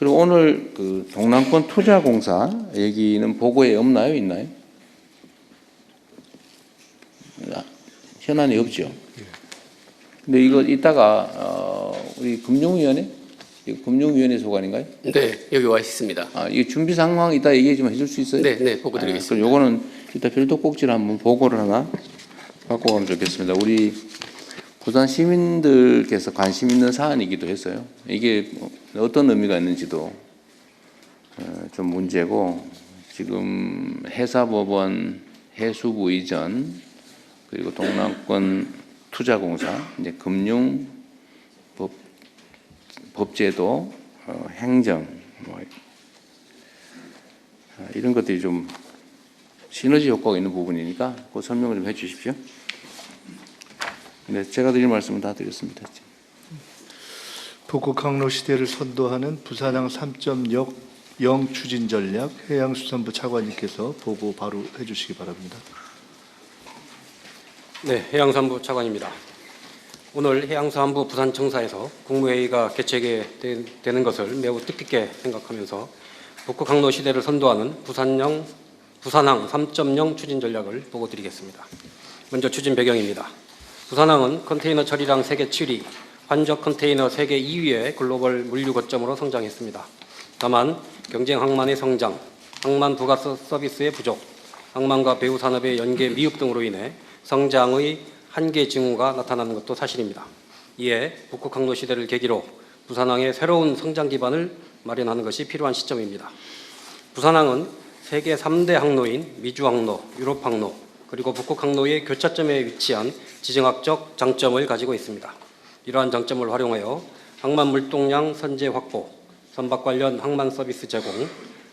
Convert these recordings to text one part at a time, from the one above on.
그리고 오늘 그 동남권 투자공사 얘기는 보고에 없나요? 있나요? 아, 현안이 없죠. 근데 이거 이따가 어, 우리 금융위원회, 금융위원회 소관인가요? 네, 여기 와 있습니다. 아, 이 준비 상황 이따 얘기 좀 해줄 수 있어요? 네, 네, 보고 아, 드리겠습니다. 그럼 요거는 이따 별도 꼭지를 한번 보고를 하나 갖고 가면 좋겠습니다. 우리 부산 시민들께서 관심 있는 사안이기도 했어요. 이게 뭐 어떤 의미가 있는지도 어, 좀 문제고 지금 해사법원 해수부 이전 그리고 동남권 투자공사 이제 금융 법 법제도 어, 행정 뭐 아, 이런 것들이 좀 시너지 효과가 있는 부분이니까 그 설명을 좀 해주십시오. 네, 제가 드릴 말씀은 다 드렸습니다. 북극 항로 시대를 선도하는 부산항 3.0 추진 전략 해양수산부 차관님께서 보고 바로 해주시기 바랍니다. 네, 해양수산부 차관입니다. 오늘 해양수산부 부산청사에서 국무회의가 개최되게 되는 것을 매우 뜻깊게 생각하면서 북극 항로 시대를 선도하는 부산형 부산항 3.0 추진 전략을 보고 드리겠습니다. 먼저 추진 배경입니다. 부산항은 컨테이너 처리량 세계 7위, 환적 컨테이너 세계 2위의 글로벌 물류 거점으로 성장했습니다. 다만 경쟁 항만의 성장, 항만 부가 서- 서비스의 부족, 항만과 배후 산업의 연계 미흡 등으로 인해 성장의 한계 징후가 나타나는 것도 사실입니다. 이에 북극 항로 시대를 계기로 부산항의 새로운 성장 기반을 마련하는 것이 필요한 시점입니다. 부산항은 세계 3대 항로인 미주 항로, 유럽 항로, 그리고 북극 항로의 교차점에 위치한 지정학적 장점을 가지고 있습니다. 이러한 장점을 활용하여 항만 물동량 선제 확보, 선박 관련 항만 서비스 제공,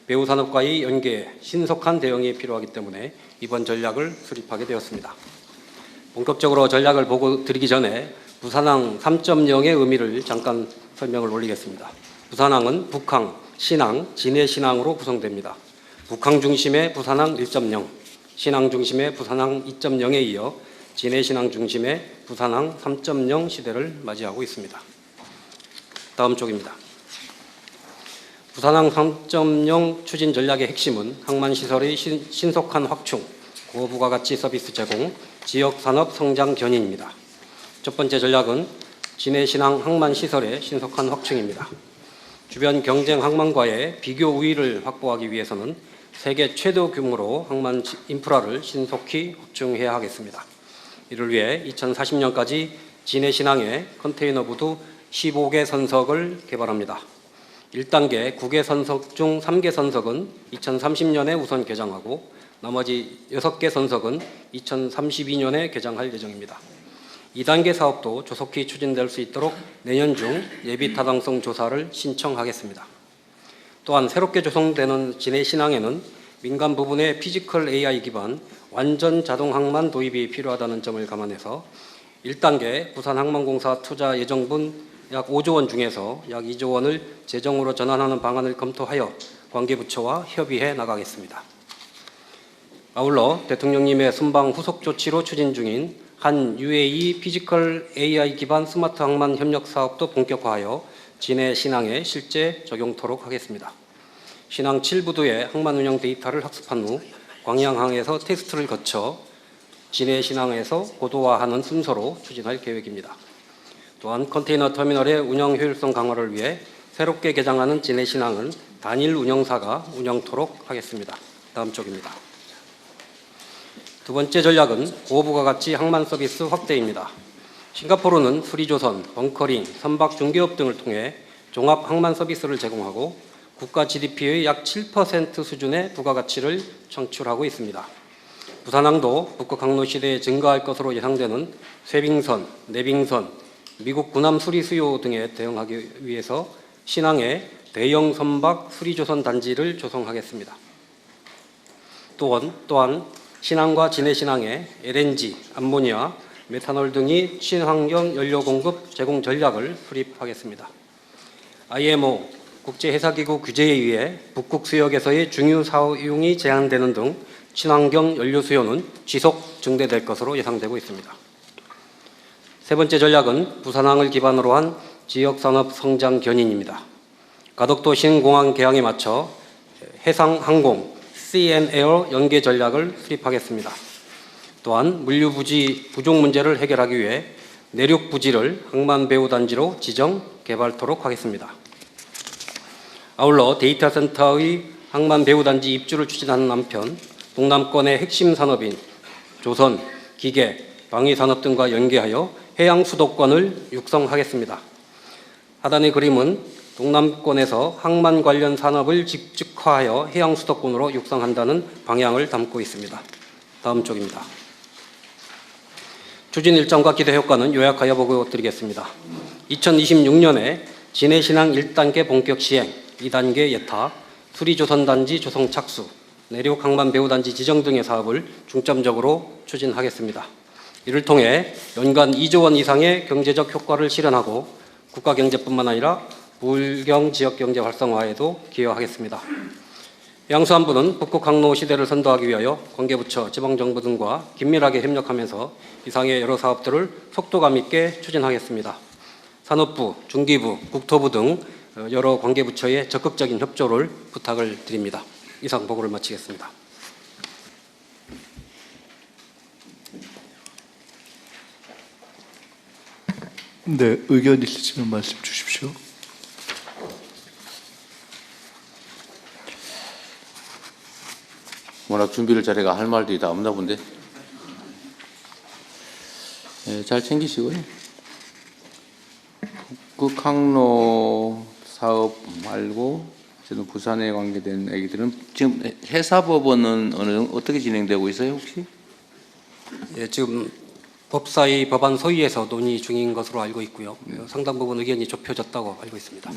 배후 산업과의 연계에 신속한 대응이 필요하기 때문에 이번 전략을 수립하게 되었습니다. 본격적으로 전략을 보고 드리기 전에 부산항 3.0의 의미를 잠깐 설명을 올리겠습니다. 부산항은 북항, 신항, 진해신항으로 구성됩니다. 북항 중심의 부산항 1.0, 신항 중심의 부산항 2.0에 이어 진해신항 중심의 부산항 3.0 시대를 맞이하고 있습니다. 다음 쪽입니다. 부산항 3.0 추진 전략의 핵심은 항만 시설의 신, 신속한 확충, 고부가가치 서비스 제공, 지역 산업 성장 견인입니다. 첫 번째 전략은 진해신항 항만 시설의 신속한 확충입니다. 주변 경쟁 항만과의 비교 우위를 확보하기 위해서는 세계 최대 규모로 항만 지- 인프라를 신속히 확충해야 하겠습니다. 이를 위해 2040년까지 진해 신항에 컨테이너 부두 15개 선석을 개발합니다. 1단계 9개 선석 중 3개 선석은 2030년에 우선 개장하고 나머지 6개 선석은 2032년에 개장할 예정입니다. 2단계 사업도 조속히 추진될 수 있도록 내년 중 예비 타당성 조사를 신청하겠습니다. 또한 새롭게 조성되는 진해 신항에는 민간 부분의 피지컬 AI 기반 완전 자동 항만 도입이 필요하다는 점을 감안해서 1단계 부산항만공사 투자 예정분 약 5조 원 중에서 약 2조 원을 재정으로 전환하는 방안을 검토하여 관계부처와 협의해 나가겠습니다. 아울러 대통령님의 순방 후속 조치로 추진 중인 한 UAE 피지컬 AI 기반 스마트 항만 협력 사업도 본격화하여 진해 신항에 실제 적용토록 하겠습니다. 신항 7부두의 항만 운영 데이터를 학습한 후 광양항에서 테스트를 거쳐 진해 신항에서 고도화하는 순서로 추진할 계획입니다. 또한 컨테이너 터미널의 운영 효율성 강화를 위해 새롭게 개장하는 진해 신항은 단일 운영사가 운영토록 하겠습니다. 다음 쪽입니다. 두 번째 전략은 고부가 가치 항만 서비스 확대입니다. 싱가포르는 수리조선, 벙커링, 선박 중개업 등을 통해 종합 항만 서비스를 제공하고 국가 GDP의 약 7% 수준의 부가가치를 창출하고 있습니다. 부산항도 북극 항로 시대에 증가할 것으로 예상되는 쇠빙선, 내빙선, 미국 군함 수리 수요 등에 대응하기 위해서 신항에 대형 선박 수리조선 단지를 조성하겠습니다. 또한, 또한 신항과 진해신항에 LNG, 암모니아, 메탄올 등이 친환경 연료 공급 제공 전략을 수립하겠습니다. IMO 국제해사기구 규제에 의해 북극 수역에서의 중유 사용이 제한되는 등 친환경 연료 수요는 지속 증대될 것으로 예상되고 있습니다. 세 번째 전략은 부산항을 기반으로 한 지역 산업 성장 견인입니다. 가덕도 신공항 개항에 맞춰 해상항공 CN에어 연계 전략을 수립하겠습니다. 또한 물류 부지 부족 문제를 해결하기 위해 내륙 부지를 항만 배후 단지로 지정 개발토록 하겠습니다. 아울러 데이터 센터의 항만 배후 단지 입주를 추진하는 한편 동남권의 핵심 산업인 조선, 기계, 방위 산업 등과 연계하여 해양 수도권을 육성하겠습니다. 하단의 그림은 동남권에서 항만 관련 산업을 직접화하여 해양 수도권으로 육성한다는 방향을 담고 있습니다. 다음 쪽입니다. 추진 일정과 기대 효과는 요약하여 보고 드리겠습니다. 2026년에 진해신항 1단계 본격 시행, 2단계 예타, 수리조선단지 조성 착수, 내륙 항만 배후단지 지정 등의 사업을 중점적으로 추진하겠습니다. 이를 통해 연간 2조 원 이상의 경제적 효과를 실현하고 국가 경제뿐만 아니라 불경 지역 경제 활성화에도 기여하겠습니다. 양수안부는 북극 항로 시대를 선도하기 위하여 관계부처, 지방정부 등과 긴밀하게 협력하면서 이상의 여러 사업들을 속도감 있게 추진하겠습니다. 산업부, 중기부, 국토부 등 여러 관계부처의 적극적인 협조를 부탁을 드립니다. 이상 보고를 마치겠습니다. 네, 의견 있으시면 말씀 주십시오. 워낙 준비를 잘해가 할 말들이 다 없나 본데. 예, 잘 챙기시고요. 북항로 사업 말고 저는 부산에 관계된 얘기들은 지금 해사법원은 어느 어떻게 진행되고 있어요 혹시? 예, 지금 법사위 법안 소위에서 논의 중인 것으로 알고 있고요. 상당 부분 의견이 좁혀졌다고 알고 있습니다.